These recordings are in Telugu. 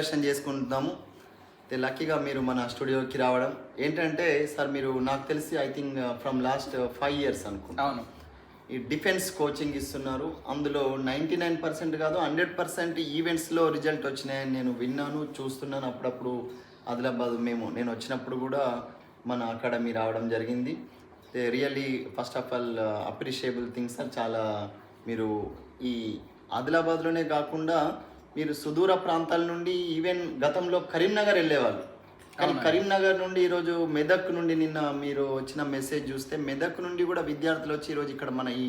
డిస్కషన్ చేసుకుంటాము అయితే లక్కీగా మీరు మన స్టూడియోకి రావడం. ఏంటంటే సార్ మీరు నాకు తెలిసి I think from last five years అనుకుంటా. అవును. ఈ డిఫెన్స్ కోచింగ్ ఇస్తున్నారు. అందులో నైంటీ నైన్ పర్సెంట్ కాదు హండ్రెడ్ పర్సెంట్ ఈవెంట్స్లో రిజల్ట్ వచ్చినాయని నేను విన్నాను చూస్తున్నాను. అప్పుడప్పుడు ఆదిలాబాద్ మేము నేను వచ్చినప్పుడు కూడా మన అకాడమీ రావడం జరిగింది. Really first of all appreciable things sir. చాలా మీరు ఈ ఆదిలాబాద్లోనే కాకుండా మీరు సుదూర ప్రాంతాల నుండి ఈవెన్ గతంలో కరీంనగర్ వెళ్ళేవాళ్ళు. కానీ కరీంనగర్ నుండి ఈరోజు మెదక్ నుండి నిన్న మీరు వచ్చిన మెసేజ్ చూస్తే మెదక్ నుండి కూడా విద్యార్థులు వచ్చి ఈరోజు ఇక్కడ మన ఈ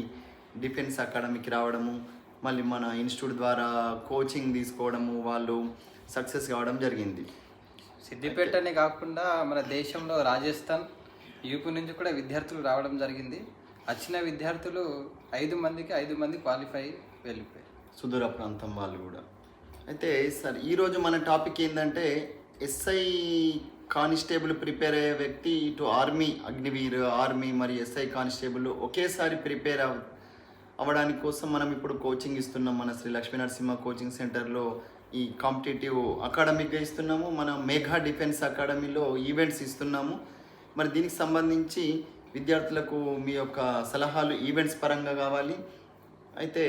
డిఫెన్స్ అకాడమీకి రావడము మళ్ళీ మన ఇన్స్టిట్యూట్ ద్వారా కోచింగ్ తీసుకోవడము వాళ్ళు సక్సెస్ కావడం జరిగింది. సిద్దిపేటనే కాకుండా మన దేశంలో రాజస్థాన్ యూపీ నుంచి కూడా విద్యార్థులు రావడం జరిగింది. వచ్చిన విద్యార్థులు ఐదు మందికి ఐదు మంది క్వాలిఫై వెళ్ళిపోయారు. సుదూర ప్రాంతం వాళ్ళు కూడా. అయితే సార్ ఈరోజు మన టాపిక్ ఏంటంటే ఎస్ఐ కానిస్టేబుల్ ప్రిపేర్ అయ్యే వ్యక్తి ఇటు ఆర్మీ అగ్నివీర్ ఆర్మీ మరియు ఎస్ఐ కానిస్టేబుల్ ఒకేసారి ప్రిపేర్ అవ అవ్వడానికి కోసం మనం ఇప్పుడు కోచింగ్ ఇస్తున్నాం. మన శ్రీ లక్ష్మీ నరసింహ కోచింగ్ సెంటర్లో ఈ కాంపిటేటివ్ అకాడమీగా ఇస్తున్నాము. మన మేఘా డిఫెన్స్ అకాడమీలో ఈవెంట్స్ ఇస్తున్నాము. మరి దీనికి సంబంధించి విద్యార్థులకు మీ యొక్క సలహాలు ఈవెంట్స్ పరంగా కావాలి. అయితే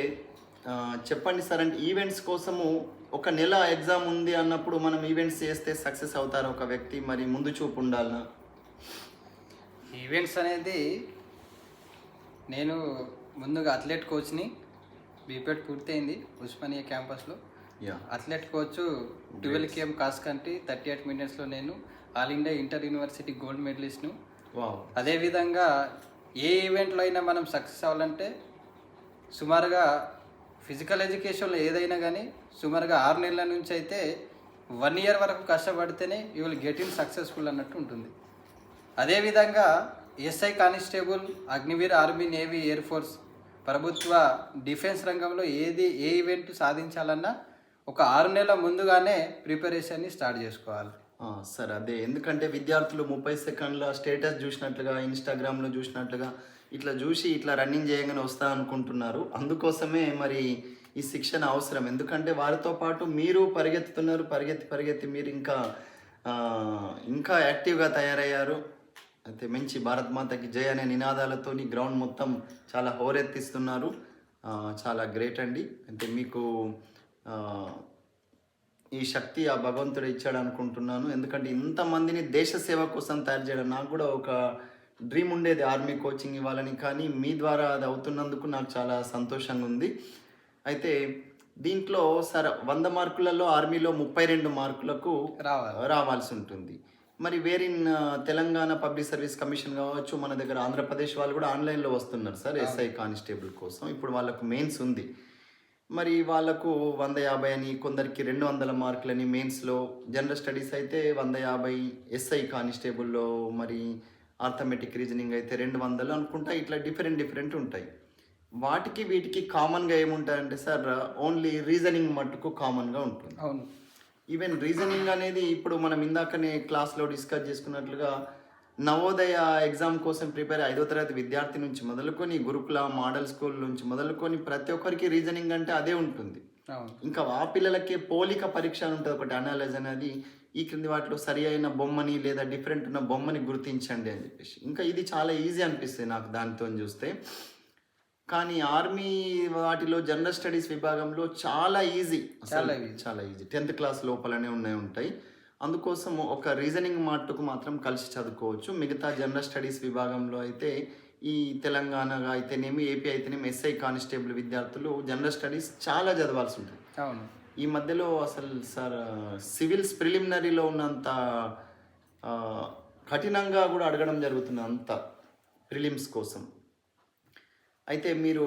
చెప్పండి సార్ అంటే ఈవెంట్స్ కోసము ఒక నెల ఎగ్జామ్ ఉంది అన్నప్పుడు మనం ఈవెంట్స్ చేస్తే సక్సెస్ అవుతారు ఒక వ్యక్తి? మరి ముందు చూపు ఉండాలనా? ఈవెంట్స్ అనేది నేను ముందుగా అథ్లెట్ కోచ్ని బీపెడ్ పూర్తయింది ఉస్మానియా క్యాంపస్లో yeah athlete coach twelve km cross country thirty eight మినిట్స్లో నేను all India inter university gold మెడలిస్ట్ను wow అదేవిధంగా ఏ ఈవెంట్లో అయినా మనం సక్సెస్ అవ్వాలంటే సుమారుగా ఫిజికల్ ఎడ్యుకేషన్లో ఏదైనా కానీ సుమారుగా ఆరు నెలల నుంచి అయితే వన్ ఇయర్ వరకు కష్టపడితేనే you will get in successful అన్నట్టు ఉంటుంది. అదేవిధంగా SI constable Agniveer army navy air force ప్రభుత్వ డిఫెన్స్ రంగంలో ఏది ఏ ఈవెంట్ సాధించాలన్నా ఒక ఆరు నెలల ముందుగానే ప్రిపరేషన్ని స్టార్ట్ చేసుకోవాలి. సరే సార్ అదే. ఎందుకంటే విద్యార్థులు ముప్పై సెకండ్ల స్టేటస్ చూసినట్లుగా ఇన్స్టాగ్రామ్లో చూసినట్లుగా ఇట్లా చూసి ఇట్లా రన్నింగ్ చేయగానే వస్తా అనుకుంటున్నారు. అందుకోసమే మరి ఈ శిక్షణ అవసరం. ఎందుకంటే వారితో పాటు మీరు పరిగెత్తుతున్నారు పరిగెత్తి పరిగెత్తి మీరు ఇంకా ఇంకా యాక్టివ్గా తయారయ్యారు. అయితే మంచి భారత్ మాతకి జయ అనే నినాదాలతోని గ్రౌండ్ మొత్తం చాలా హోరెత్తిస్తున్నారు. చాలా గ్రేట్ అండి. అంటే మీకు ఈ శక్తి ఆ భగవంతుడు ఇచ్చాడు అనుకుంటున్నాను. ఎందుకంటే ఇంతమందిని దేశ సేవ కోసం తయారు చేయడం నాకు కూడా ఒక డ్రీమ్ ఉండేది ఆర్మీ కోచింగ్ ఇవ్వాలని కానీ మీ ద్వారా అది అవుతున్నందుకు నాకు చాలా సంతోషంగా ఉంది. అయితే దీంట్లో సరే వంద మార్కులలో ఆర్మీలో ముప్పై రెండు మార్కులకు రావాలి. రావాల్సి ఉంటుంది. మరి వేరిన్ తెలంగాణ పబ్లిక్ సర్వీస్ కమిషన్ కావచ్చు మన దగ్గర ఆంధ్రప్రదేశ్ వాళ్ళు కూడా ఆన్లైన్లో వస్తున్నారు సార్ ఎస్ఐ కానిస్టేబుల్ కోసం. ఇప్పుడు వాళ్ళకు మెయిన్స్ ఉంది. మరి వాళ్ళకు వంద యాభై అని కొందరికి రెండు వందల మార్కులని మెయిన్స్లో జనరల్ స్టడీస్ అయితే వంద యాభై ఎస్ఐ కానిస్టేబుల్లో మరి ఆర్థమెటిక్ రీజనింగ్ అయితే రెండు వందలు అనుకుంటా ఇట్లా డిఫరెంట్ డిఫరెంట్ ఉంటాయి. వాటికి వీటికి కామన్గా ఏముంటాయంటే సార్ ఓన్లీ రీజనింగ్ మట్టుకు కామన్గా ఉంటుంది. అవును. ఈవెన్ రీజనింగ్ అనేది ఇప్పుడు మనం ఇందాకనే క్లాస్లో డిస్కస్ చేసుకున్నట్లుగా నవోదయ ఎగ్జామ్ కోసం ప్రిపేర్ ఐదో తరగతి విద్యార్థి నుంచి మొదలుకొని గురుకుల మోడల్ స్కూల్ నుంచి మొదలుకొని ప్రతి ఒక్కరికి రీజనింగ్ అంటే అదే ఉంటుంది. ఇంకా ఆ పిల్లలకే పోలిక పరీక్ష ఉంటుంది ఒకటి అనాలైజ్ అనేది. ఈ క్రింది వాటిలో సరి అయిన బొమ్మని లేదా డిఫరెంట్ ఉన్న బొమ్మని గుర్తించండి అని చెప్పేసి. ఇంకా ఇది చాలా ఈజీ అనిపిస్తుంది నాకు దానితో చూస్తే. కానీ ఆర్మీ వాటిలో జనరల్ స్టడీస్ విభాగంలో చాలా ఈజీ చాలా. చాలా ఈజీ టెన్త్ క్లాస్ లోపలనే ఉన్నాయి ఉంటాయి. అందుకోసం ఒక రీజనింగ్ మట్టుకు మాత్రం కలిసి చదువుకోవచ్చు. మిగతా జనరల్ స్టడీస్ విభాగంలో అయితే ఈ తెలంగాణ అయితేనేమి ఏపీ అయితేనేమి ఎస్ఐ కానిస్టేబుల్ విద్యార్థులు జనరల్ స్టడీస్ చాలా చదవాల్సి ఉంటుంది అవును. ఈ మధ్యలో అసలు సార్ సివిల్స్ ప్రిలిమినరీలో ఉన్నంత కఠినంగా కూడా అడగడం జరుగుతుంది అంత ప్రిలిమ్స్ కోసం. అయితే మీరు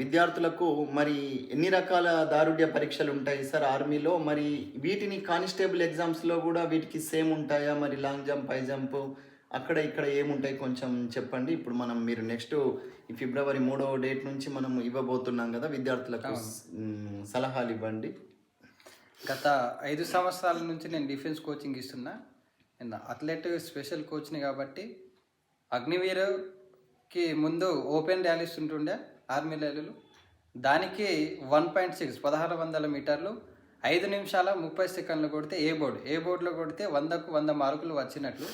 విద్యార్థులకు మరి ఎన్ని రకాల దారుఢ్య పరీక్షలు ఉంటాయి సార్ ఆర్మీలో? మరి వీటిని కానిస్టేబుల్ ఎగ్జామ్స్లో కూడా వీటికి సేమ్ ఉంటాయా? మరి లాంగ్ జంప్ హై జంప్ అక్కడ ఇక్కడ ఏముంటాయి కొంచెం చెప్పండి. ఇప్పుడు మనం మీరు నెక్స్ట్ ఈ ఫిబ్రవరి మూడవ డేట్ నుంచి మనం ఇవ్వబోతున్నాం కదా విద్యార్థులకు సలహాలు ఇవ్వండి. గత ఐదు సంవత్సరాల నుంచి నేను డిఫెన్స్ కోచింగ్ ఇస్తున్నా. నేను అథ్లెట్ స్పెషల్ కోచ్ని కాబట్టి అగ్నివీర్కి ముందు ఓపెన్ ర్యాలీస్ ఉంటుండే ఆర్మీ ర్యాలీలు. దానికి వన్ పాయింట్ సిక్స్ పదహారు వందల మీటర్లు ఐదు నిమిషాల ముప్పై సెకండ్లు కొడితే ఏ బోర్డు? ఏ బోర్డులో కొడితే వందకు వంద మార్కులు వచ్చినట్లు.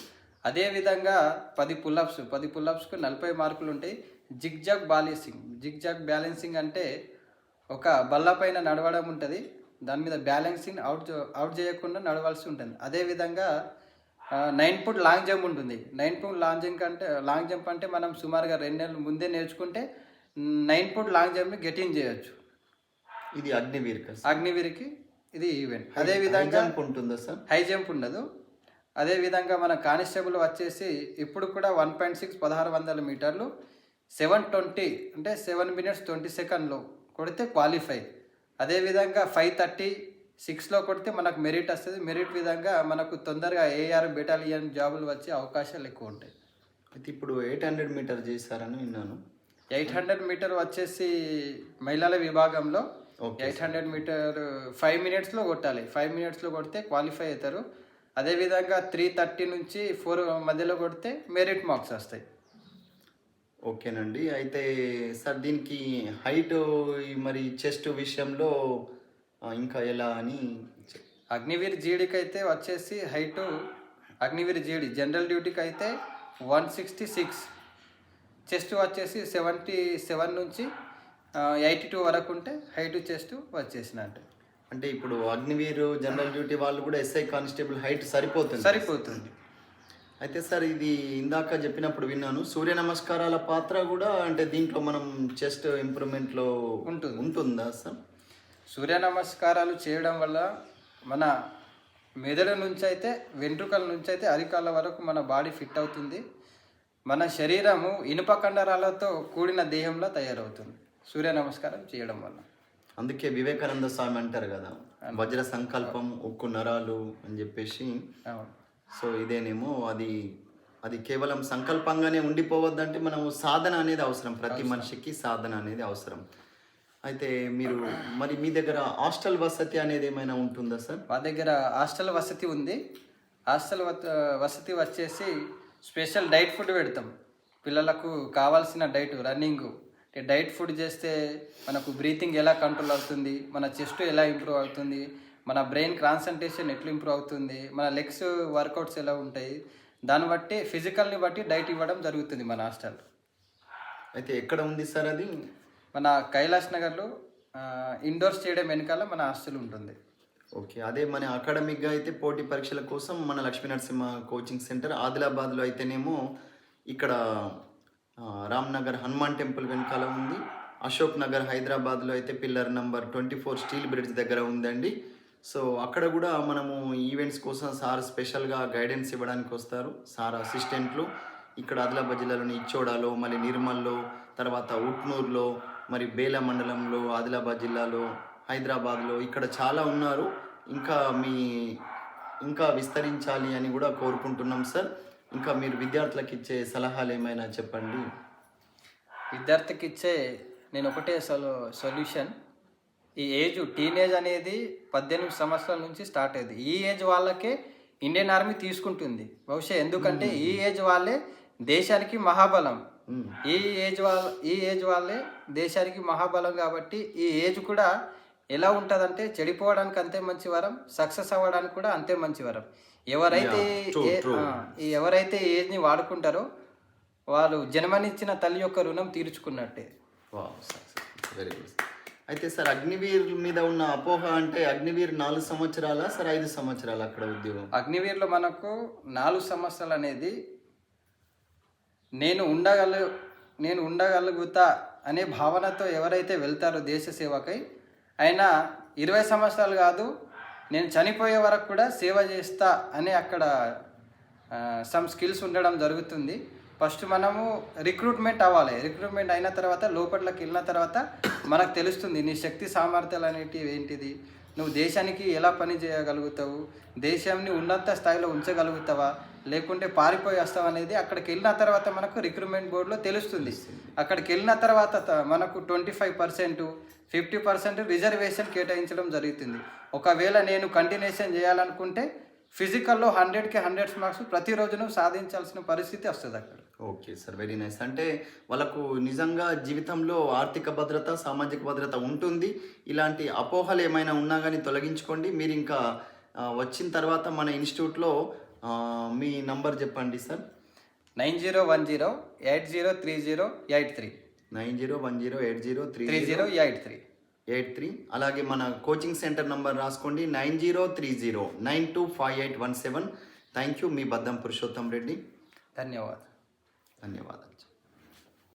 అదేవిధంగా పది పుల్లప్స్ పది పుల్లప్స్కు నలభై మార్కులు ఉంటాయి zig zag balancing zig zag balancing అంటే ఒక బల్ల పైన నడవడం ఉంటుంది. దాని మీద బ్యాలెన్సింగ్ అవుట్ అవుట్ చేయకుండా నడవాల్సి ఉంటుంది. అదేవిధంగా నైన్ ఫుట్ లాంగ్ జంప్ ఉంటుంది. నైన్ ఫుట్ లాంగ్ జంప్ అంటే లాంగ్ జంప్ అంటే మనం సుమారుగా రెండు నెలలు ముందే నేర్చుకుంటే నైన్ ఫుట్ లాంగ్ జంప్ని గెటింగ్ చేయొచ్చు. ఇది అగ్నివీర్ కదా అగ్నివీరికి ఇది ఈవెంట్. అదేవిధంగా జంప్ ఉంటుందా సార్? హై జంప్ ఉండదు. అదేవిధంగా మన కానిస్టేబుల్ వచ్చేసి ఇప్పుడు కూడా వన్ పాయింట్ సిక్స్ పదహారు వందల మీటర్లు సెవెన్ ట్వంటీ అంటే సెవెన్ మినిట్స్ ట్వంటీ సెకండ్లో కొడితే క్వాలిఫై. అదేవిధంగా ఫైవ్ థర్టీ సిక్స్లో కొడితే మనకు మెరిట్ వస్తుంది. మెరిట్ విధంగా మనకు తొందరగా ఏఆర్ బెటాలియన్ జాబులు వచ్చే అవకాశాలు ఎక్కువ ఉంటాయి. అయితే ఇప్పుడు ఎయిట్ హండ్రెడ్ మీటర్ చేశారని విన్నాను. ఎయిట్ హండ్రెడ్ మీటర్ వచ్చేసి మహిళల విభాగంలో ఎయిట్ హండ్రెడ్ మీటర్ ఫైవ్ మినిట్స్లో కొట్టాలి. ఫైవ్ మినిట్స్లో కొడితే క్వాలిఫై అవుతారు. అదేవిధంగా త్రీ థర్టీ నుంచి ఫోర్ మధ్యలో కొడితే మెరిట్ మార్క్స్ వస్తాయి. ఓకేనండి. అయితే సార్ దీనికి హైట్ మరి చెస్ట్ విషయంలో ఇంకా ఎలా అని అగ్నివీర్ జీడీకి అయితే వచ్చేసి హైటు అగ్నివీర్ జీడీ జనరల్ డ్యూటీకి అయితే వన్ సిక్స్టీ సిక్స్ చెస్ట్ వచ్చేసి సెవెంటీ సెవెన్ నుంచి ఎయిటీ టూ వరకు ఉంటే హైట్ చెస్ట్ వచ్చేసినట్టు. అంటే ఇప్పుడు అగ్నివీరు జనరల్ డ్యూటీ వాళ్ళు కూడా ఎస్ఐ కానిస్టేబుల్ హైట్ సరిపోతుంది. సరిపోతుంది. అయితే సార్ ఇది ఇందాక చెప్పినప్పుడు విన్నాను. సూర్య నమస్కారాల పాత్ర కూడా అంటే దీంట్లో మనం చెస్ట్ ఇంప్రూవ్మెంట్లో ఉంటుంది. ఉంటుందా సార్? సూర్య నమస్కారాలు చేయడం వల్ల మన మెదడు నుంచి అయితే వెంట్రుకల నుంచి అయితే అరికాళ్ళ వరకు మన బాడీ ఫిట్ అవుతుంది. మన శరీరము ఇనుప కండరాలతో కూడిన దేహంలో తయారవుతుంది. సూర్య నమస్కారం చేయడం వల్ల. అందుకే వివేకానంద స్వామి అంటారు కదా వజ్ర సంకల్పం ఉక్కు నరాలు అని చెప్పేసి. సో ఇదేనేమో అది అది కేవలం సంకల్పంగానే ఉండిపోవద్దంటే మనం సాధన అనేది అవసరం. ప్రతి మనిషికి సాధన అనేది అవసరం. అయితే మీరు మరి మీ దగ్గర హాస్టల్ వసతి అనేది ఏమైనా ఉంటుందా సార్? మా దగ్గర హాస్టల్ వసతి ఉంది. హాస్టల్ వసతి వచ్చేసి స్పెషల్ డైట్ ఫుడ్ పెడతాం. పిల్లలకు కావాల్సిన డైట్ రన్నింగ్. డైట్ ఫుడ్ చేస్తే మనకు బ్రీతింగ్ ఎలా కంట్రోల్ అవుతుంది మన చెస్ట్ ఎలా ఇంప్రూవ్ అవుతుంది మన బ్రెయిన్ కాన్సన్ట్రేషన్ ఎట్లా ఇంప్రూవ్ అవుతుంది మన లెగ్స్ వర్కౌట్స్ ఎలా ఉంటాయి దాన్ని బట్టి ఫిజికల్ని బట్టి డైట్ ఇవ్వడం జరుగుతుంది మన హాస్టల్ అయితే ఎక్కడ ఉంది సార్ అది? మన కైలాస్ నగర్లో ఇండోర్ స్టేడియం వెనకాల మన హాస్టల్ ఉంటుంది. ఓకే అదే మన అకాడమిక్గా అయితే పోటీ పరీక్షల కోసం మన లక్ష్మీ నరసింహ కోచింగ్ సెంటర్ ఆదిలాబాద్లో అయితేనేమో ఇక్కడ రామ్నగర్ హనుమాన్ టెంపుల్ వెనకాల ఉంది. అశోక్ నగర్ హైదరాబాద్లో అయితే pillar number twenty four steel bridge దగ్గర ఉందండి. సో అక్కడ కూడా మనము ఈవెంట్స్ కోసం సార్ స్పెషల్గా గైడెన్స్ ఇవ్వడానికి వస్తారు. సార్ అసిస్టెంట్లు ఇక్కడ ఆదిలాబాద్ జిల్లాలోని ఇచ్చోడాలో మళ్ళీ నిర్మల్లో తర్వాత ఉట్నూరులో మరి బేల మండలంలో ఆదిలాబాద్ జిల్లాలో హైదరాబాద్లో ఇక్కడ చాలా ఉన్నారు. ఇంకా మీ ఇంకా విస్తరించాలి అని కూడా కోరుకుంటున్నాం సార్. ఇంకా మీరు విద్యార్థులకు ఇచ్చే సలహాలు ఏమైనా చెప్పండి? విద్యార్థికి ఇచ్చే నేను ఒకటే సొలు సొల్యూషన్. ఈ ఏజ్ టీనేజ్ అనేది పద్దెనిమిది సంవత్సరాల నుంచి స్టార్ట్ అయ్యింది. ఈ ఏజ్ వాళ్ళకే ఇండియన్ ఆర్మీ తీసుకుంటుంది. బహుశా ఎందుకంటే ఈ ఏజ్ వాళ్ళే దేశానికి మహాబలం. ఈ ఏజ్ వాళ్ళ ఈ ఏజ్ వాళ్ళే దేశానికి మహాబలం కాబట్టి ఈ ఏజ్ కూడా ఎలా ఉంటుందంటే చెడిపోవడానికి అంతే మంచి వరం సక్సెస్ అవ్వడానికి కూడా అంతే మంచి వరం. ఎవరైతే ఎవరైతే ఏజ్ని వాడుకుంటారో వాళ్ళు జన్మనిచ్చిన తల్లి యొక్క రుణం తీర్చుకున్నట్టే. వెరీ గుడ్ అయితే సార్ అగ్నివీర్ మీద ఉన్న అపోహ అంటే అగ్నివీర్ నాలుగు సంవత్సరాల సార్ ఐదు సంవత్సరాలు అక్కడ ఉద్యోగం? అగ్నివీర్లో మనకు నాలుగు సంవత్సరాలు అనేది నేను ఉండగల నేను ఉండగలుగుతా అనే భావనతో ఎవరైతే వెళ్తారో దేశ సేవకై ఆయన ఇరవై సంవత్సరాలు కాదు నేను చనిపోయే వరకు కూడా సేవ చేస్తా అని అక్కడ సమ్ స్కిల్స్ ఉండడం జరుగుతుంది. ఫస్ట్ మనము రిక్రూట్మెంట్ అవ్వాలి. రిక్రూట్మెంట్ అయిన తర్వాత లోపట్లోకి వెళ్ళిన తర్వాత మనకు తెలుస్తుంది నీ శక్తి సామర్థ్యాలు అనేటివి ఏంటిది? నువ్వు దేశానికి ఎలా పని చేయగలుగుతావు? దేశాన్ని ఉన్నత స్థాయిలో ఉంచగలుగుతావా? లేకుంటే పారిపోయి వస్తావు అనేది అక్కడికి వెళ్ళిన తర్వాత మనకు రిక్రూట్మెంట్ బోర్డులో తెలుస్తుంది. అక్కడికి వెళ్ళిన తర్వాత త- మనకు twenty five percent fifty percent reservation కేటాయించడం జరుగుతుంది. ఒకవేళ నేను కంటిన్యూషన్ చేయాలనుకుంటే ఫిజికల్లో హండ్రెడ్కి హండ్రెడ్ మార్క్స్ ప్రతిరోజు సాధించాల్సిన పరిస్థితి వస్తుంది అక్కడ. Okay sir very nice. అంటే వాళ్ళకు నిజంగా జీవితంలో ఆర్థిక భద్రత సామాజిక భద్రత ఉంటుంది. ఇలాంటి అపోహలు ఏమైనా ఉన్నా కానీ తొలగించుకోండి. మీరు ఇంకా వచ్చిన తర్వాత మన ఇన్స్టిట్యూట్లో మీ నంబర్ చెప్పండి sir. Nine zero one zero eight zero three zero eight three. Nine zero one zero eight zero three three zero eight three. Eight three. అలాగే మన కోచింగ్ సెంటర్ నంబర్ రాసుకోండి. Nine zero three zero. Nine two five eight one seven. Thank you మీ బద్దం పురుషోత్తం రెడ్డి. ధన్యవాదాలు. ధన్యవాదాలు.